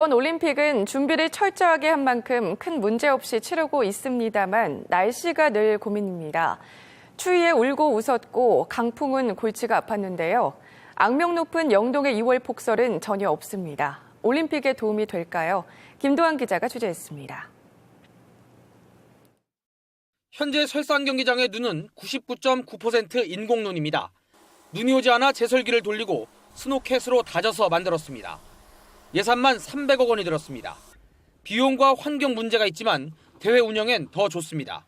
이번 올림픽은 준비를 철저하게 한 만큼 큰 문제 없이 치르고 있습니다만 날씨가 늘 고민입니다. 추위에 울고 웃었고 강풍은 골치가 아팠는데요. 악명 높은 영동의 2월 폭설은 전혀 없습니다. 올림픽에 도움이 될까요? 김도환 기자가 취재했습니다. 현재 설산 경기장의 눈은 99.9% 인공눈입니다. 눈이 오지 않아 제설기를 돌리고 스노켓으로 다져서 만들었습니다. 예산만 300억 원이 들었습니다. 비용과 환경 문제가 있지만 대회 운영엔 더 좋습니다.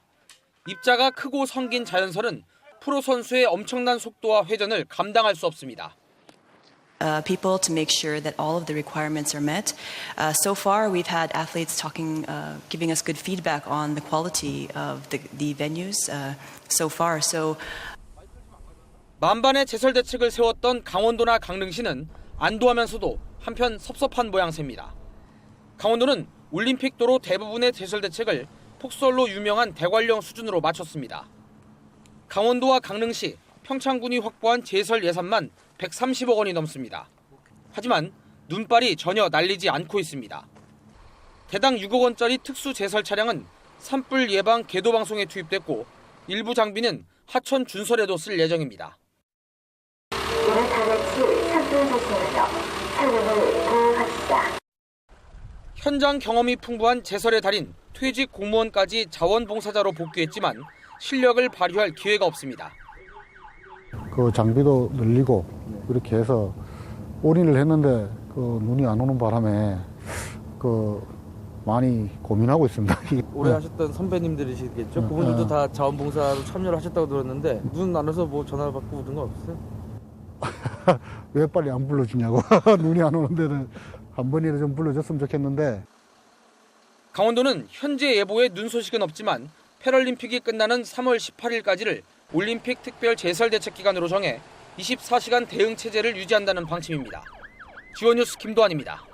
입자가 크고 성긴 자연설은 프로 선수의 엄청난 속도와 회전을 감당할 수 없습니다. uh, people to make sure that all of the requirements are met. Uh, so far, we've had athletes talking, uh, giving us good feedback on the quality of the, the venues uh, so far. So 만반의 제설 대책을 세웠던 강원도나 강릉시는 안도하면서도 한편 섭섭한 모양새입니다. 강원도는 올림픽도로 대부분의 제설 대책을 폭설로 유명한 대관령 수준으로 맞췄습니다. 강원도와 강릉시, 평창군이 확보한 제설 예산만 130억 원이 넘습니다. 하지만 눈발이 전혀 날리지 않고 있습니다. 대당 6억 원짜리 특수 제설 차량은 산불 예방 계도 방송에 투입됐고 일부 장비는 하천 준설에도 쓸 예정입니다. 우리 다 같이 산불 조심으 보호합시다. 현장 경험이 풍부한 제설의 달인 퇴직 공무원까지 자원봉사자로 복귀했지만 실력을 발휘할 기회가 없습니다. 그 장비도 늘리고 이렇게 해서 올인을 했는데 그 눈이 안 오는 바람에 그 많이 고민하고 있습니다. 오래 하셨던 선배님들이시겠죠? 그분들도 네. 다 자원봉사로 참여를 하셨다고 들었는데 눈 안 와서 뭐 전화 받고 그런 거 없어요? 왜 빨리 안 불러주냐고 눈이 안 오는 데는 한 번이라도 좀 불러줬으면 좋겠는데 강원도는 현재 예보에 눈 소식은 없지만 패럴림픽이 끝나는 3월 18일까지를 올림픽 특별 제설 대책 기간으로 정해 24시간 대응 체제를 유지한다는 방침입니다. 지원뉴스 김도환입니다.